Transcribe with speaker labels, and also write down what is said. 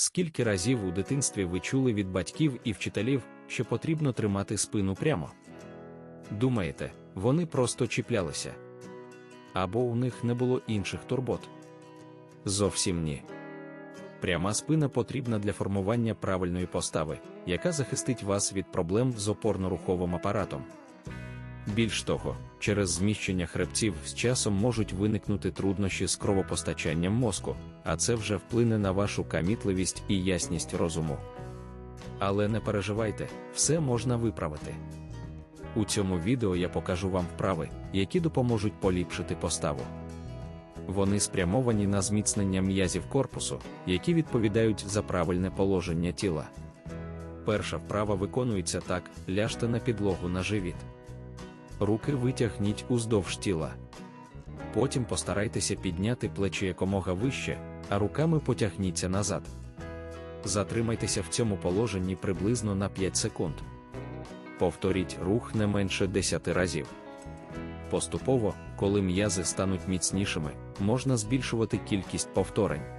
Speaker 1: Скільки разів у дитинстві ви чули від батьків і вчителів, що потрібно тримати спину прямо? Думаєте, вони просто чіплялися? Або у них не було інших турбот? Зовсім ні. Пряма спина потрібна для формування правильної постави, яка захистить вас від проблем з опорно-руховим апаратом. Більш того, через зміщення хребців з часом можуть виникнути труднощі з кровопостачанням мозку, а це вже вплине на вашу камітливість і ясність розуму. Але не переживайте, все можна виправити. У цьому відео я покажу вам вправи, які допоможуть поліпшити поставу. Вони спрямовані на зміцнення м'язів корпусу, які відповідають за правильне положення тіла. Перша вправа виконується так: ляжте на підлогу на живіт. Руки витягніть уздовж тіла. Потім постарайтеся підняти плечі якомога вище, а руками потягніться назад. Затримайтеся в цьому положенні приблизно на 5 секунд. Повторіть рух не менше 10 разів. Поступово, коли м'язи стануть міцнішими, можна збільшувати кількість повторень.